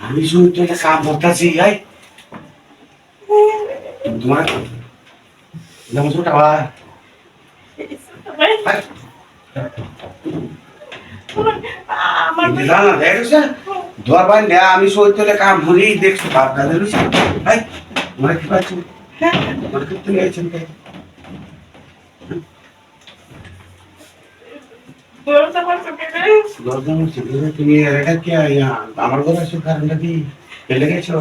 আমি শুনি তো এটা কাম করতেছি এই। তোমার যেমন ছোট আবার। আমার না দুয়ার বাই না আমি সই তোলে কাম ভরি দেখছ? বাপ দাদা রুছি এই মানে কি পাচ্ছি মানে কি তুমি আছেন ইয়া, আমার ঘরে আসো কারণটা কি? পেলে গেছো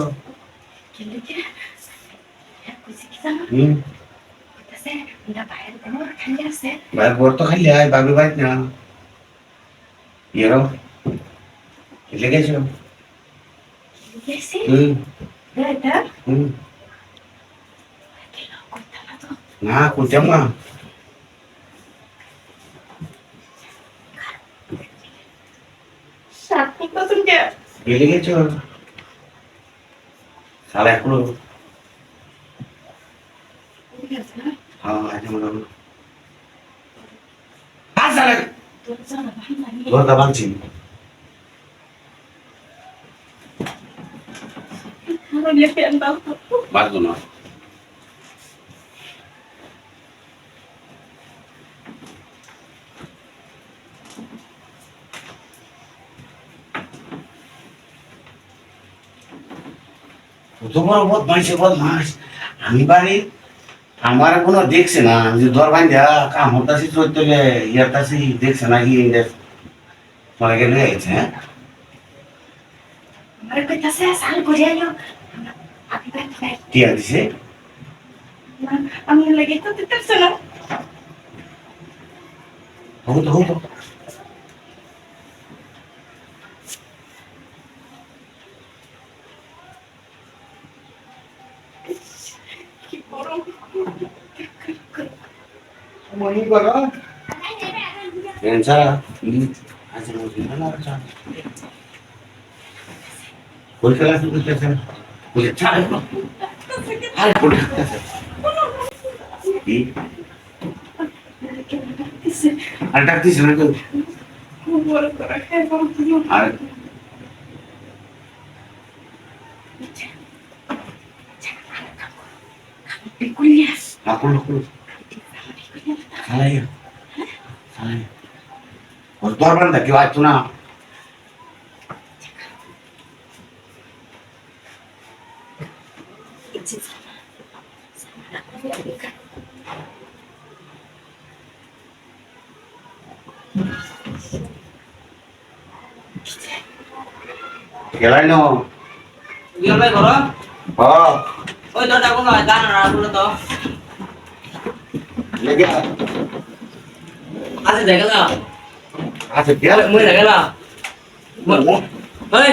ভাই বর তো খালি আয় বাবু ভাই না ইয়েরো হুম না করতাম না পেলে গেছো সারা এখনও হ্যাঁ আজ মনে হলো হ্যাঁ সারা দরজা বাঁধছি বাঁধবো না তোমার বদমাইশে বদমাস আমি বাড়ি, আমার কোনো দেখছে না। যে দর বান্ধা কাম হতাছি চৈতলে ইয়াতাছি দেখছে না, কি মনে গেলে হ্যাঁ? টিয়া দিছে আমি লেগে তো দিতেছে না হো তো হো তো কি গরম মনি করো এনসা না না খেলা শুরু করতেছেন বলে চা আর কোন খেলতেছে কি? আর ডাকতিস না তো খুব বড় করে। এবং আর বিকুলিয়া আপন লোক খালাই খালাই ওর দরবার দেখি আইতো না গেলাই ন বিয়াল ভাই ঘর হ ওই তো ডাকুন না দান না বলে তো লেগে আছে দেখলা আছে গেল মুই দেখলা ওই